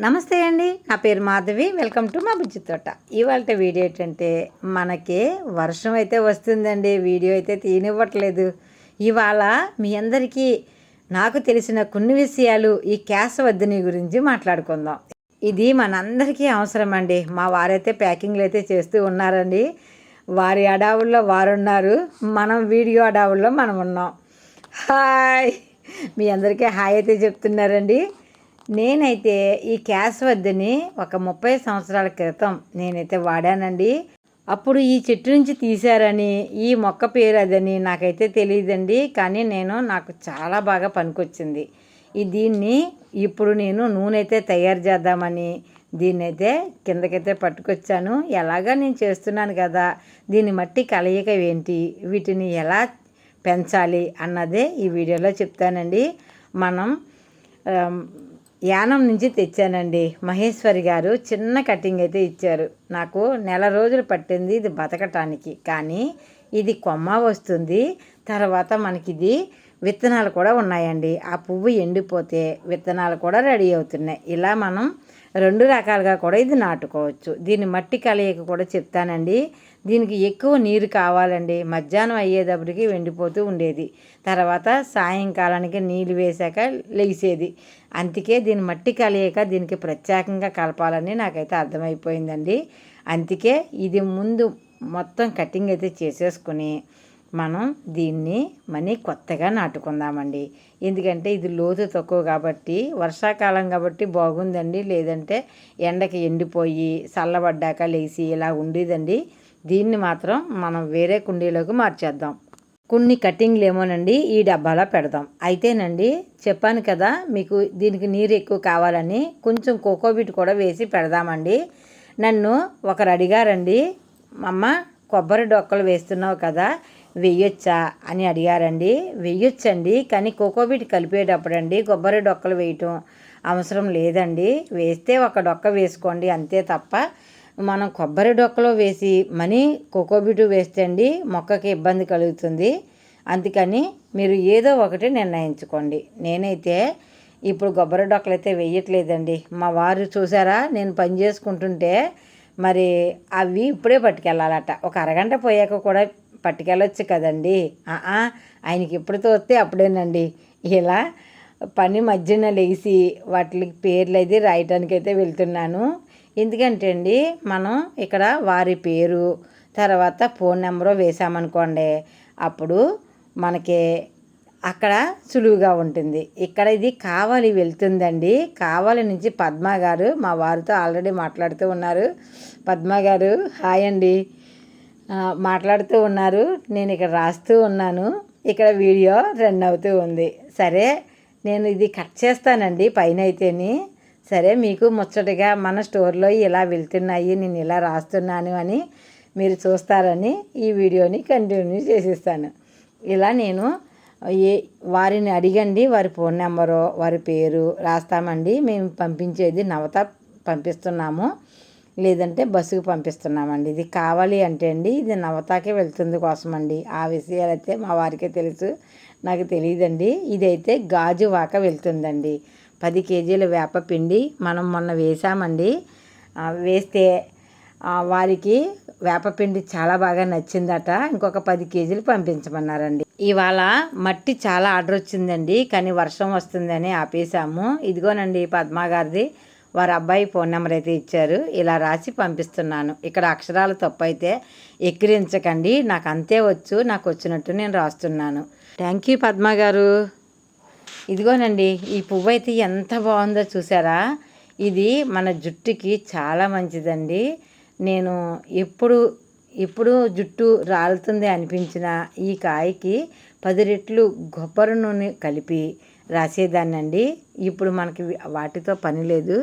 నమస్తే అండి. నా పేరు మాధవి. వెల్కమ్ టు మా బుజ్జి తోట. ఇవాళ వీడియో ఏంటంటే మనకి వర్షం అయితే వస్తుందండి. వీడియో అయితే తీనివ్వట్లేదు ఇవాళ మీ అందరికీ నాకు తెలిసిన కొన్ని విషయాలు ఈ వద్దని గురించి మాట్లాడుకుందాం. ఇది మనందరికీ అవసరం అండి మా వారైతే ప్యాకింగ్లు అయితే చేస్తూ ఉన్నారండి. వారి అడావుల్లో వారు ఉన్నారు మనం వీడియో అడావుల్లో మనం ఉన్నాం. హాయ్! మీ అందరికీ హాయ్ అయితే చెప్తున్నారండి. నేనైతే ఈ క్యాస్ వద్దని ఒక ముప్పై సంవత్సరాల క్రితం నేనైతే వాడానండి. అప్పుడు ఈ చెట్టు నుంచి తీశారని ఈ మొక్క పేరు అదని నాకైతే తెలియదండి. కానీ నేను నాకు చాలా బాగా పనికొచ్చింది. ఈ దీన్ని ఇప్పుడు నేను నూనె అయితే తయారు చేద్దామని దీన్ని అయితే కిందకైతే పట్టుకొచ్చాను. ఎలాగా నేను చేస్తున్నాను కదా దీన్ని మట్టి కలయిక ఏంటి వీటిని ఎలా పెంచాలి అన్నదే ఈ వీడియోలో చెప్తానండి. మనం యానం నుంచి తెచ్చానండి. మహేశ్వరి గారు చిన్న కటింగ్ అయితే ఇచ్చారు. నాకు నెల రోజులు పట్టింది ఇది బతకటానికి. కానీ ఇది కొమ్మ వస్తుంది. తర్వాత మనకి ఇది విత్తనాలు కూడా ఉన్నాయండి. ఆ పువ్వు ఎండిపోతే విత్తనాలు కూడా రెడీ అవుతున్నాయి. ఇలా మనం రెండు రకాలుగా కూడా ఇది నాటుకోవచ్చు. దీని మట్టి కలయిక కూడా చెప్తానండి. దీనికి ఎక్కువ నీరు కావాలండి. మధ్యాహ్నం అయ్యేటప్పటికి వెండిపోతూ ఉండేది. తర్వాత సాయంకాలానికి నీళ్ళు వేసాక లేసేది. అందుకే దీని మట్టి కలియక దీనికి ప్రత్యేకంగా కలపాలని నాకైతే అర్థమైపోయిందండి. అందుకే ఇది ముందు మొత్తం కటింగ్ అయితే చేసేసుకుని మనం దీన్ని మనీ కొత్తగా నాటుకుందామండి. ఎందుకంటే ఇది లోతు తక్కువ కాబట్టి వర్షాకాలం కాబట్టి బాగుందండి. లేదంటే ఎండకి ఎండిపోయి చల్లబడ్డాక లేచి ఇలా ఉండేదండి. దీన్ని మాత్రం మనం వేరే కుండీలోకి మార్చేద్దాం. కొన్ని కటింగ్లు ఏమోనండి ఈ డబ్బాలో పెడదాం. అయితేనండి చెప్పాను కదా మీకు దీనికి నీరు ఎక్కువ కావాలని కొంచెం కోకోబిట్ కూడా వేసి పెడదామండి. నన్ను ఒకరు అడిగారండి అమ్మ కొబ్బరి డొక్కలు వేస్తున్నావు కదా వెయ్యొచ్చా అని అడిగారండి. వెయ్యొచ్చండి కానీ కోకోబిట్ కలిపేటప్పుడు అండి కొబ్బరి డొక్కలు వేయటం అవసరం లేదండి. వేస్తే ఒక డొక్క వేసుకోండి అంతే తప్ప మనం కొబ్బరి డొక్కలో వేసి మనీ కోకోబిటు వేస్తే అండి మొక్కకి ఇబ్బంది కలుగుతుంది. అందుకని మీరు ఏదో ఒకటి నిర్ణయించుకోండి. నేనైతే ఇప్పుడు కొబ్బరి డొక్కలు అయితే వేయట్లేదండి. మా వారు చూసారా? నేను పని చేసుకుంటుంటే మరి అవి ఇప్పుడే పట్టుకెళ్ళాలట. ఒక అరగంట పోయాక కూడా పట్టుకెళ్ళొచ్చు కదండి. ఆయనకి ఎప్పుడు తోస్తే అప్పుడేనండి. ఇలా పని మధ్యన లేచి వాటికి పేర్లు అయితే రాయటానికైతే వెళ్తున్నాను. ఎందుకంటే అండి మనం ఇక్కడ వారి పేరు తర్వాత ఫోన్ నెంబరు వేసామనుకోండి అప్పుడు మనకి అక్కడ సులువుగా ఉంటుంది. ఇక్కడ ఇది కావాలి వెళ్తుందండి. కావాలి నుంచి పద్మ గారు మా వారితో ఆల్రెడీ మాట్లాడుతూ ఉన్నారు. పద్మ గారు హాయ్ అండి. మాట్లాడుతూ ఉన్నారు. నేను ఇక్కడ రాస్తూ ఉన్నాను. ఇక్కడ వీడియో రన్ అవుతూ ఉంది. సరే నేను ఇది కట్ చేస్తానండి పైన అయితేని. సరే మీకు ముచ్చటగా మన స్టోర్లో ఇలా వెళ్తున్నాయి నేను ఇలా రాస్తున్నాను అని మీరు చూస్తారని ఈ వీడియోని కంటిన్యూ చేసిస్తాను. ఇలా నేను ఏ వారిని అడిగండి వారి ఫోన్ నెంబరు వారి పేరు రాస్తామండి. మేము పంపించేది నవత పంపిస్తున్నాము. లేదంటే బస్సుకు పంపిస్తున్నామండి. ఇది కావాలి అంటే అండి ఇది నవతాకే వెళ్తుంది కోసమండి. ఆ విషయాలు అయితే మా వారికే తెలుసు నాకు తెలియదండి. ఇదైతే గాజువాక వెళ్తుందండి. పది కేజీల వేపపిండి మనం మొన్న వేసామండి. వేస్తే వారికి వేపపిండి చాలా బాగా నచ్చిందట. ఇంకొక పది కేజీలు పంపించమన్నారండి. ఇవాళ మట్టి చాలా ఆర్డర్ వచ్చిందండి. కానీ వర్షం వస్తుందని ఆపేసాము ఇదిగోనండి పద్మా గారిది. వారి అబ్బాయి ఫోన్ నెంబర్ అయితే ఇచ్చారు. ఇలా రాసి పంపిస్తున్నాను. ఇక్కడ అక్షరాలు తప్పు అయితే ఎక్కిరించకండి. నాకు అంతే వచ్చు. నాకు వచ్చినట్టు నేను రాస్తున్నాను. థ్యాంక్ యూ పద్మా గారు. ఇదిగోనండి ఈ పువ్వు అయితే ఎంత బాగుందో చూసారా? ఇది మన జుట్టుకి చాలా మంచిదండి. నేను ఎప్పుడు ఎప్పుడు జుట్టు రాలుతుంది అనిపించిన ఈ కాయకి పది రెట్లు కొబ్బరి నూనె కలిపి రాసేదాన్నండి. ఇప్పుడు మనకి వాటితో పని లేదు.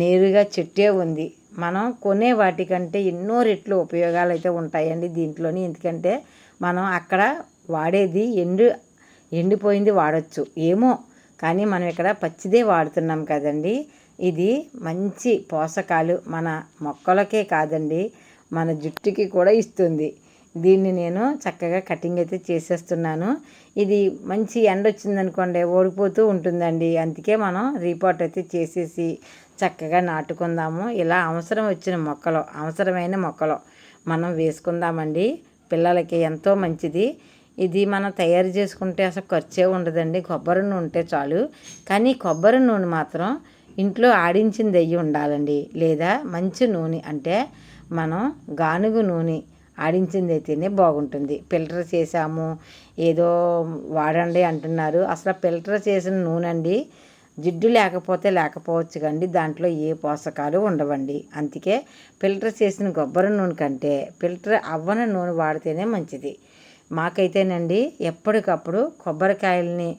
నేరుగా చెట్టే ఉంది. మనం కొనే వాటికంటే ఎన్నో రెట్లు ఉపయోగాలు అయితే ఉంటాయండి దీంట్లోని. ఎందుకంటే మనం అక్కడ వాడేది ఎండు ఎండిపోయింది వాడచ్చు. ఏమో కానీ మనం ఇక్కడ పచ్చిదే వాడుతున్నాం కదండి. ఇది మంచి పోషకాలు మన మొక్కలకే కాదండి మన జుట్టుకి కూడా ఇస్తుంది. దీన్ని నేను చక్కగా కటింగ్ అయితే చేసేస్తున్నాను. ఇది మంచి ఎండ వచ్చిందనుకోండి ఓడిపోతూ ఉంటుందండి. అందుకే మనం రీపోర్ట్ అయితే చేసేసి చక్కగా నాటుకుందాము. ఇలా అవసరం వచ్చిన మొక్కలు అవసరమైన మొక్కలు మనం వేసుకుందామండి. పిల్లలకి ఎంతో మంచిది. ఇది మనం తయారు చేసుకుంటే అసలు ఖర్చే ఉండదండి. కొబ్బరి నూనె ఉంటే చాలు. కానీ కొబ్బరి నూనె మాత్రం ఇంట్లో ఆడించింది అయ్యి ఉండాలండి. లేదా మంచి నూనె అంటే మనం గానుగు నూనె ఆడించింది అయితేనే బాగుంటుంది. ఫిల్టర్ చేసాము ఏదో వాడండి అంటున్నారు. అసలు ఫిల్టర్ చేసిన నూనె అండి జిడ్డు లేకపోతే లేకపోవచ్చు కండి. దాంట్లో ఏ పోషకాలు ఉండవండి. అందుకే ఫిల్టర్ చేసిన కొబ్బరి నూనె కంటే ఫిల్టర్ అవ్వని నూనె వాడితేనే మంచిది. మాకైతేనండి ఎప్పటికప్పుడు కొబ్బరికాయల్ని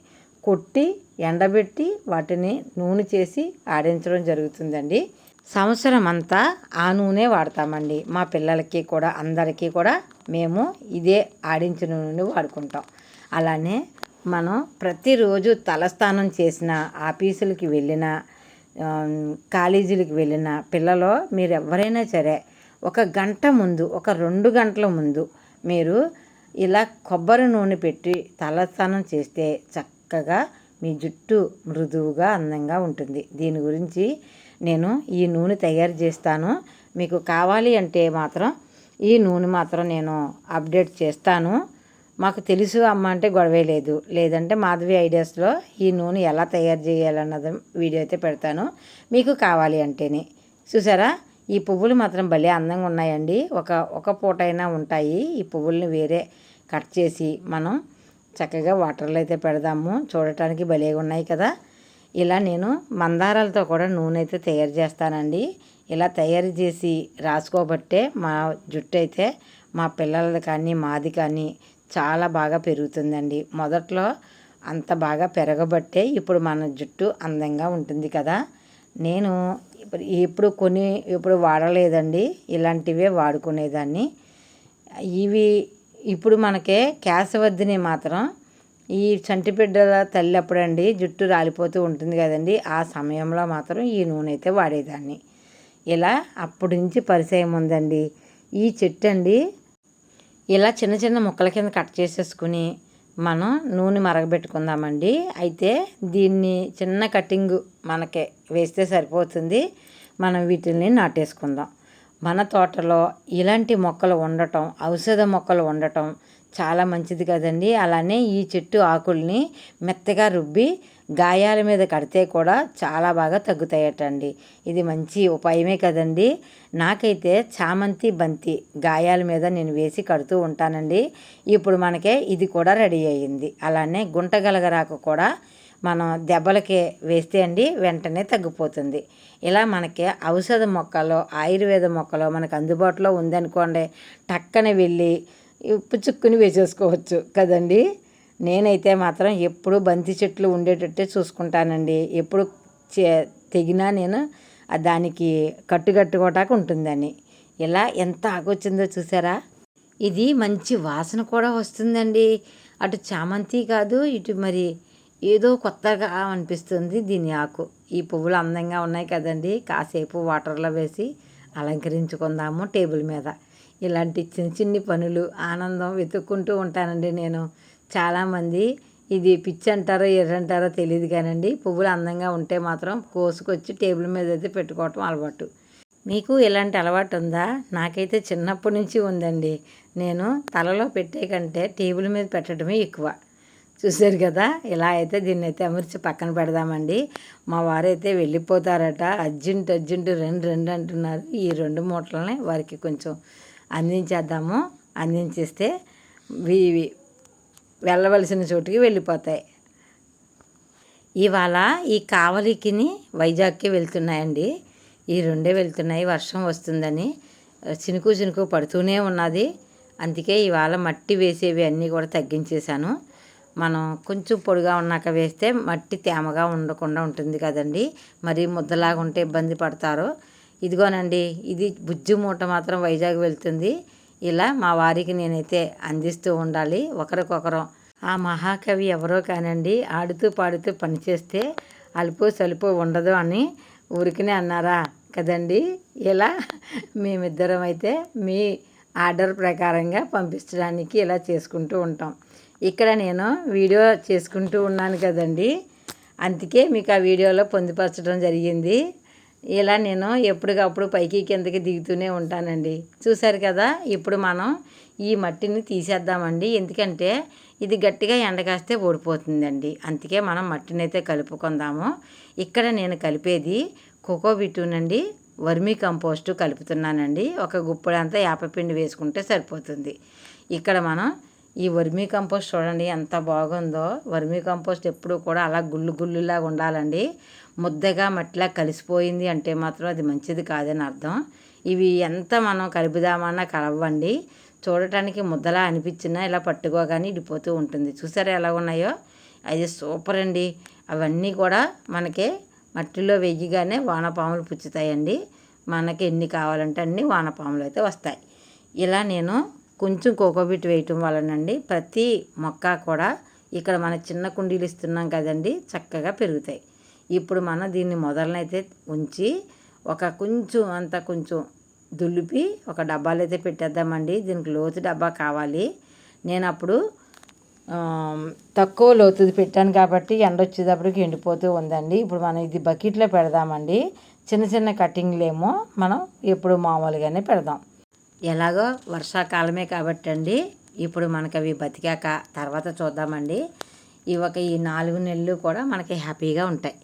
కొట్టి ఎండబెట్టి వాటిని నూనె చేసి ఆడించడం జరుగుతుందండి. సంవత్సరం అంతా ఆ నూనె వాడతామండి. మా పిల్లలకి కూడా అందరికీ కూడా మేము ఇదే ఆడించిన నూనె వాడుకుంటాం. అలానే మనం ప్రతిరోజు తలస్నానం చేసిన ఆఫీసులకి వెళ్ళిన కాలేజీలకు వెళ్ళిన పిల్లలు మీరు ఎవరైనా సరే ఒక గంట ముందు ఒక రెండు గంటల ముందు మీరు ఇలా కొబ్బరి నూనె పెట్టి తలస్నానం చేస్తే చక్కగా మీ జుట్టు మృదువుగా అందంగా ఉంటుంది. దీని గురించి నేను ఈ నూనె తయారు చేస్తాను. మీకు కావాలి అంటే మాత్రం ఈ నూనె మాత్రం నేను అప్డేట్ చేస్తాను. మాకు తెలుసు అమ్మ అంటే గొడవే లేదు. లేదంటే మాధవి ఐడియాస్లో ఈ నూనె ఎలా తయారు చేయాలన్నది వీడియో అయితే పెడతాను. మీకు కావాలి అంటేనే. చూసారా? ఈ పువ్వులు మాత్రం భలే అందంగా ఉన్నాయండి. ఒక ఒక పూట అయినా ఉంటాయి. ఈ పువ్వుల్ని వేరే కట్ చేసి మనం చక్కగా వాటర్లో అయితే పెడదాము. చూడటానికి భలేగా ఉన్నాయి కదా. ఇలా నేను మందారాలతో కూడా నూనె అయితే తయారు చేస్తానండి. ఇలా తయారు చేసి రాసుకోబట్టే మా జుట్టు అయితే మా పిల్లలది కానీ మాది కానీ చాలా బాగా పెరుగుతుందండి. మొదట్లో అంత బాగా పెరగబట్టే ఇప్పుడు మన జుట్టు అందంగా ఉంటుంది కదా. నేను ఎప్పుడు కొని ఎప్పుడు వాడలేదండి. ఇలాంటివే వాడుకునేదాన్ని. ఇవి ఇప్పుడు మనకే కేశవద్దిని మాత్రం ఈ చంటిబిడ్డల తల్లి అప్పుడండి జుట్టు రాలిపోతూ ఉంటుంది కదండి. ఆ సమయంలో మాత్రం ఈ నూనె అయితే వాడేదాన్ని. ఇలా అప్పటి నుంచి పరిచయం ఉందండి. ఈ చెట్టు అండి ఇలా చిన్న చిన్న ముక్కల కింద కట్ చేసేసుకుని మనం నూనె మరగబెట్టుకుందామండి. అయితే దీన్ని చిన్న కటింగ్ మనకే వేస్తే సరిపోతుంది. మనం వీటిని నాటేసుకుందాం. మన తోటలో ఇలాంటి మొక్కలు ఉండటం ఔషధ మొక్కలు ఉండటం చాలా మంచిది కదండి. అలానే ఈ చెట్టు ఆకుల్ని మెత్తగా రుబ్బి గాయాల మీద కడితే కూడా చాలా బాగా తగ్గుతాయటండి. ఇది మంచి ఉపాయమే కదండి. నాకైతే చామంతి బంతి గాయాల మీద నేను వేసి కడుతూ ఉంటానండి. ఇప్పుడు మనకే ఇది కూడా రెడీ అయ్యింది. అలానే గుంటగలగరాకు కూడా మనం దెబ్బలకి వేస్తే అండి వెంటనే తగ్గిపోతుంది. ఇలా మనకి ఔషధ మొక్కలు ఆయుర్వేద మొక్కలు మనకు అందుబాటులో ఉందనుకోండి టక్కన వెళ్ళి పుచ్చుక్కుని వేసేసుకోవచ్చు కదండీ. నేనైతే మాత్రం ఎప్పుడు బంతి చెట్లు ఉండేటట్టే చూసుకుంటానండి. ఎప్పుడు తెగినా నేను దానికి కట్టుకట్టుకోవటానికి ఉంటుందని. ఇలా ఎంత ఆగొచ్చిందో చూసారా? ఇది మంచి వాసన కూడా వస్తుందండి. అటు చామంతి కాదు ఇటు మరి ఏదో కొత్తగా అనిపిస్తుంది దీని ఆకు. ఈ పువ్వులు అందంగా ఉన్నాయి కదండి. కాసేపు వాటర్లో వేసి అలంకరించుకుందాము టేబుల్ మీద. ఇలాంటి చిన్న చిన్ని పనులు ఆనందం వెతుక్కుంటూ ఉంటానండి నేను. చాలామంది ఇది పిచ్చి అంటారో ఎర్ర అంటారో తెలియదు కానండి. పువ్వులు అందంగా ఉంటే మాత్రం కోసుకొచ్చి టేబుల్ మీద అయితే పెట్టుకోవటం అలవాటు. మీకు ఇలాంటి అలవాటు ఉందా? నాకైతే చిన్నప్పటి నుంచి ఉందండి. నేను తలలో పెట్టే కంటే టేబుల్ మీద పెట్టడమే ఎక్కువ. చూశారు కదా? ఇలా అయితే దీన్ని అయితే అమర్చి పక్కన పెడదామండి. మా వారైతే వెళ్ళిపోతారట. అర్జెంట్ అర్జెంట్ రెండు రెండు అంటున్నారు. ఈ రెండు మూటలని వారికి కొంచెం అందించేద్దాము. అందించేస్తే వెళ్ళవలసిన చోటుకి వెళ్ళిపోతాయి. ఇవాళ ఈ కావలికిని వైజాగ్కి వెళ్తున్నాయండి. ఈ రెండే వెళ్తున్నాయి. వర్షం వస్తుందని చినుకు చినుకు పడుతూనే ఉన్నది. అందుకే ఇవాళ మట్టి వేసేవి అన్నీ కూడా తగ్గించేశాను. మనం కొంచెం పొడిగా ఉన్నాక వేస్తే మట్టి తేమగా ఉండకుండా ఉంటుంది కదండి. మరి ముద్దలాగా ఉంటే ఇబ్బంది పడతారు. ఇదిగోనండి ఇది బుజ్జి మూట మాత్రం వైజాగ్ వెళ్తుంది. ఇలా మా వారికి నేనైతే అందిస్తూ ఉండాలి. ఒకరికొకరం. ఆ మహాకవి ఎవరో కానండి ఆడుతూ పాడుతూ పనిచేస్తే అలుపు సలుపు ఉండదు అని ఊరికనే అన్నారా కదండి? ఇలా మేమిద్దరం అయితే మీ ఆర్డర్ ప్రకారంగా పంపించడానికి ఇలా చేసుకుంటూ ఉంటాం. ఇక్కడ నేను వీడియో చేసుకుంటూ ఉన్నాను కదండి. అందుకే మీకు ఆ వీడియోలో పొందుపరచడం జరిగింది. ఇలా నేను ఎప్పటికప్పుడు పైకి కిందకి దిగుతూనే ఉంటానండి. చూసారు కదా ఇప్పుడు మనం ఈ మట్టిని తీసేద్దామండి. ఎందుకంటే ఇది గట్టిగా ఎండకాస్తే ఓడిపోతుందండి అందుకే మనం మట్టిని అయితే కలుపుకుందాము. ఇక్కడ నేను కలిపేది కోకోబిట్టునండి వర్మీ కంపోస్టు కలుపుతున్నానండి. ఒక గుప్పడంతా యాపపిండి వేసుకుంటే సరిపోతుంది. ఇక్కడ మనం ఈ వర్మీ కంపోస్ట్ చూడండి ఎంత బాగుందో. వర్మీ కంపోస్ట్ ఎప్పుడు కూడా అలా గుళ్ళు గుళ్ళులాగా ఉండాలండి. ముద్దగా మట్టిలా కలిసిపోయింది అంటే మాత్రం అది మంచిది కాదని అర్థం. ఇవి ఎంత మనం కలుపుదామన్నా కలవండి. చూడటానికి ముద్దలా అనిపించినా ఇలా పట్టుకోగానే ఇడిపోతూ ఉంటుంది. చూసారా ఎలా ఉన్నాయో? అది సూపర్ అండి. అవన్నీ కూడా మనకి మట్టిలో వెయ్యగానే వానపాములు పుచ్చుతాయండి. మనకి ఎన్ని కావాలంటే అన్ని వానపాములు అయితే వస్తాయి. ఇలా నేను కొంచెం కోకోబిట్ వేయటం వలనండి ప్రతి మొక్క కూడా ఇక్కడ మన చిన్న కుండీలు ఇస్తున్నాం కదండి చక్కగా పెరుగుతాయి. ఇప్పుడు మనం దీన్ని మొదలనైతే ఉంచి ఒక కొంచెం అంత కొంచెం దులిపి ఒక డబ్బాలు అయితే పెట్టేద్దామండి. దీనికి లోతు డబ్బా కావాలి. నేను అప్పుడు తక్కువ లోతుది పెట్టాను కాబట్టి ఎండ వచ్చేటప్పటికి ఎండిపోతూ ఉందండి. ఇప్పుడు మనం ఇది బకెట్లో పెడదామండి. చిన్న చిన్న కటింగ్లేమో మనం ఎప్పుడు మామూలుగానే పెడదాం. ఎలాగో వర్షాకాలమే కాబట్టి అండి ఇప్పుడు మనకి అవి బతికాక తర్వాత చూద్దామండి. ఈ ఒక ఈ నాలుగు నెలలు కూడా మనకి హ్యాపీగా ఉంటాయి.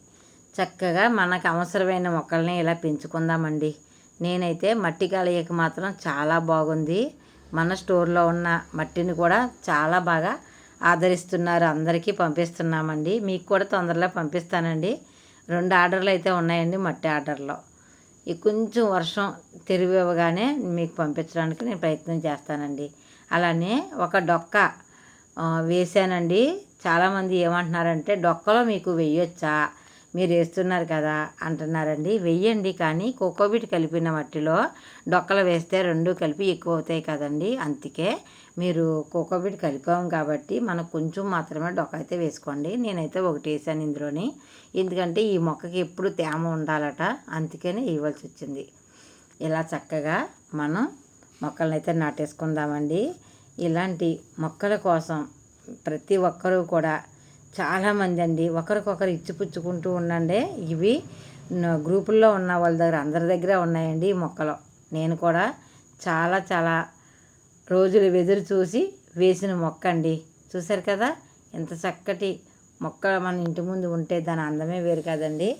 చక్కగా మనకు అవసరమైన మొక్కల్ని ఇలా పెంచుకుందామండి. నేనైతే మట్టి కలయిక మాత్రం చాలా బాగుంది. మన స్టోర్లో ఉన్న మట్టిని కూడా చాలా బాగా ఆదరిస్తున్నారు. అందరికీ పంపిస్తున్నామండి. మీకు కూడా తొందరలో పంపిస్తానండి. రెండు ఆర్డర్లు అయితే ఉన్నాయండి మట్టి ఆర్డర్లో. ఈ కొంచెం వర్షం తెరివివ్వగానే మీకు పంపించడానికి నేను ప్రయత్నం చేస్తానండి. అలానే ఒక డొక్క వేసానండి చాలామంది ఏమంటున్నారంటే డొక్కలో మీకు వెయ్యొచ్చా మీరు వేస్తున్నారు కదా అంటున్నారండి. వెయ్యండి కానీ కోకోబిట్ కలిపిన మట్టిలో డొక్కలు వేస్తే రెండు కలిపి ఎక్కువ అవుతాయి కదండి. అందుకే మీరు కోకోబిట్ కలిపాము కాబట్టి మనకు కొంచెం మాత్రమే డొక్క అయితే వేసుకోండి. నేనైతే ఒకటి వేసాను ఇందులోని. ఎందుకంటే ఈ మొక్కకి ఎప్పుడు తేమ ఉండాలట అందుకని ఇవ్వాల్సి వచ్చింది. ఇలా చక్కగా మనం మొక్కలను అయితే నాటేసుకుందామండి. ఇలాంటి మొక్కల కోసం ప్రతి ఒక్కరూ కూడా చాలామంది అండి ఒకరికొకరు ఇచ్చిపుచ్చుకుంటూ ఉండండి. ఇవి గ్రూపుల్లో ఉన్న వాళ్ళ దగ్గర అందరి దగ్గర ఉన్నాయండి ఈ మొక్కలు. నేను కూడా చాలా చాలా రోజులు వెదురు చూసి వేసిన మొక్క అండి చూసారు కదా? ఎంత చక్కటి మొక్క మన ఇంటి ముందు ఉంటే దాని అందమే వేరు కదండి.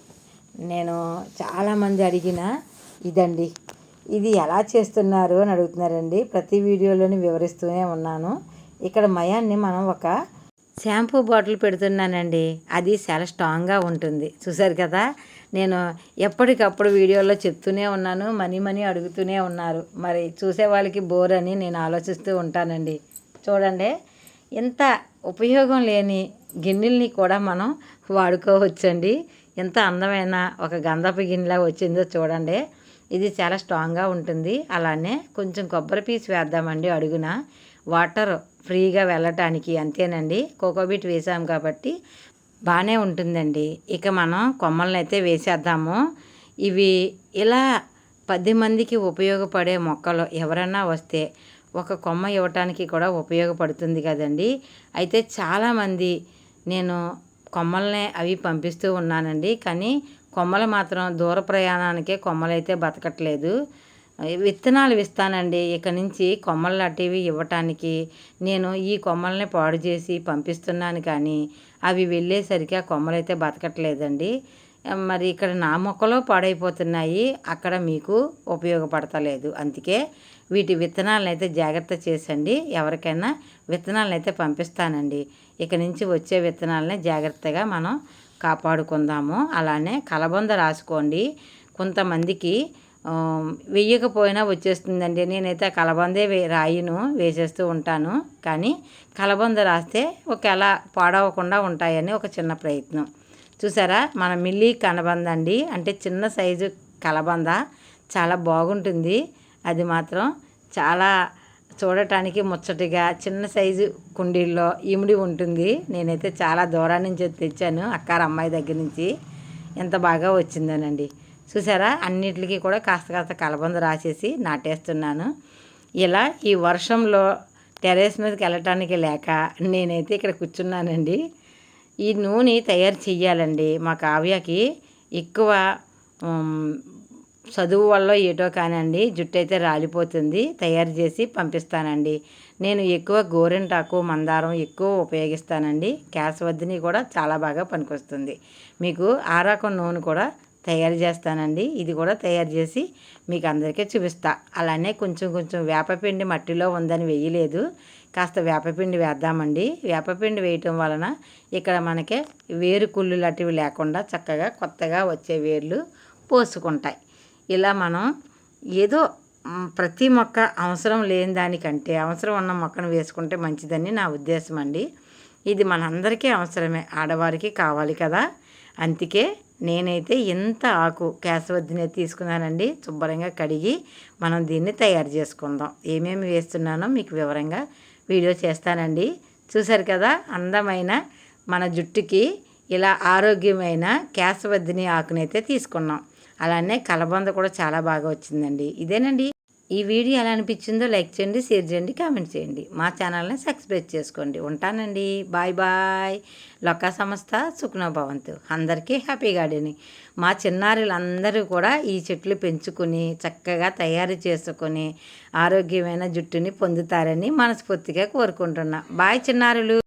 నేను చాలామంది అడిగిన ఇదండి. ఇది ఎలా చేస్తున్నారు అని అడుగుతున్నారండి. ప్రతి వీడియోలోని వివరిస్తూనే ఉన్నాను. ఇక్కడ మయాన్ని మనం ఒక షాంపూ బాటిల్ పెడుతున్నానండి. అది చాలా స్ట్రాంగ్గా ఉంటుంది. చూసారు కదా? నేను ఎప్పటికప్పుడు వీడియోలో చెప్తూనే ఉన్నాను మనీ మనీ అడుగుతూనే ఉన్నారు. మరి చూసే వాళ్ళకి బోర్ అని నేను ఆలోచిస్తూ ఉంటానండి. చూడండి ఎంత ఉపయోగం లేని గిన్నెల్ని కూడా మనం వాడుకోవచ్చండి. ఎంత అందమైన ఒక గంధపు గిన్నెలా వచ్చిందో చూడండి. ఇది చాలా స్ట్రాంగ్గా ఉంటుంది. అలానే కొంచెం కొబ్బరి పీస్ వేద్దామండి అడుగున. వాటర్ ఫ్రీగా వెళ్ళటానికి అంతేనండి. కోకోబీట్ వేసాం కాబట్టి బాగానే ఉంటుందండి. ఇక మనం కొమ్మలను అయితే వేసేద్దాము. ఇవి ఇలా పది మందికి ఉపయోగపడే మొక్కలు ఎవరన్నా వస్తే ఒక కొమ్మ ఇవ్వటానికి కూడా ఉపయోగపడుతుంది కదండి. అయితే చాలామంది నేను కొమ్మలనే అవి పంపిస్తూ ఉన్నానండి. కానీ కొమ్మలు మాత్రం దూర ప్రయాణానికే కొమ్మలైతే బతకట్లేదు. విత్తనాలు ఇస్తానండి ఇక నుంచి కొమ్మలు లాంటివి ఇవ్వటానికి నేను ఈ కొమ్మల్ని పాడు చేసి పంపిస్తున్నాను కానీ అవి వెళ్ళేసరికి ఆ కొమ్మలైతే బతకట్లేదండి. మరి ఇక్కడ నా మొక్కలో పాడైపోతున్నాయి. అక్కడ మీకు ఉపయోగపడతలేదు. అందుకే వీటి విత్తనాలను అయితే జాగ్రత్త చేసండి. ఎవరికైనా విత్తనాలను అయితే పంపిస్తానండి. ఇక నుంచి వచ్చే విత్తనాలని జాగ్రత్తగా మనం కాపాడుకుందాము. అలానే కలబంద రాసుకోండి. కొంతమందికి వేయకపోయినా వచ్చేస్తుందండి. నేనైతే కలబందే వే రాయిను వేసేస్తూ ఉంటాను. కానీ కలబంద రాస్తే ఒకవేళ పాడవకుండా ఉంటాయని ఒక చిన్న ప్రయత్నం. చూసారా? మన మిల్లీ కనబంద అండి. అంటే చిన్న సైజు కలబంద. చాలా బాగుంటుంది. అది మాత్రం చాలా చూడటానికి ముచ్చటిగా చిన్న సైజు కుండీల్లో ఇమిడి ఉంటుంది. నేనైతే చాలా దూరం నుంచి తెచ్చాను అక్కార అమ్మాయి దగ్గర నుంచి. ఎంత బాగా వచ్చిందోనండి. చూసారా? అన్నిటికీ కూడా కాస్త కాస్త కలబంద రాసేసి నాటేస్తున్నాను. ఇలా ఈ వర్షంలో టెర్రస్ మీదకి వెళ్ళటానికి లేక నేనైతే ఇక్కడ కూర్చున్నానండి. ఈ నూనె తయారు చెయ్యాలండి. మా కావ్యకి ఎక్కువ చదువు వల్ల ఏటో కానండి జుట్టు అయితే రాలిపోతుంది. తయారు చేసి పంపిస్తానండి. నేను ఎక్కువ గోరింటాకు మందారం ఎక్కువ ఉపయోగిస్తానండి. క్యాసవద్దిని కూడా చాలా బాగా పనికొస్తుంది. మీకు ఆరాకం నూనె కూడా తయారు చేస్తానండి. ఇది కూడా తయారు చేసి మీకు అందరికీ చూపిస్తా. అలానే కొంచెం కొంచెం వేపపిండి మట్టిలో ఉందని వేయలేదు. కాస్త వేపపిండి వేద్దామండి. వేపపిండి వేయటం వలన ఇక్కడ మనకి వేరు కుళ్ళు లాంటివి లేకుండా చక్కగా కొత్తగా వచ్చే వేర్లు పోసుకుంటాయి. ఇలా మనం ఏదో ప్రతి మొక్క అవసరం లేని దానికంటే అవసరం ఉన్న మొక్కను వేసుకుంటే మంచిదని నా ఉద్దేశం అండి ఇది మనందరికీ అవసరమే. ఆడవారికి కావాలి కదా. అందుకే నేనైతే ఎంత ఆకు కేశవద్దిని తీసుకున్నానండి. శుభ్రంగా కడిగి మనం దీన్ని తయారు చేసుకుందాం. ఏమేమి వేస్తున్నానో మీకు వివరంగా వీడియో చేస్తానండి. చూశారు కదా అందమైన మన జుట్టుకి ఇలా ఆరోగ్యమైన కేశవద్దిని ఆకునైతే తీసుకున్నాం. అలానే కలబంద కూడా చాలా బాగా వచ్చిందండి. ఇదేనండి? ఈ వీడియో ఎలా అనిపించిందో లైక్ చేయండి షేర్ చేయండి కామెంట్ చేయండి. మా ఛానల్ని సబ్స్క్రైబ్ చేసుకోండి. ఉంటానండి. Bye bye. లొక్క సంస్థ సుఖ్నో భవంతు. అందరికీ హ్యాపీ గార్డెనింగ్. మా చిన్నారులందరూ కూడా ఈ చెట్లు పెంచుకుని చక్కగా తయారు చేసుకొని ఆరోగ్యమైన జుట్టుని పొందుతారని మనస్ఫూర్తిగా కోరుకుంటున్నా. బాయ్ చిన్నారులు.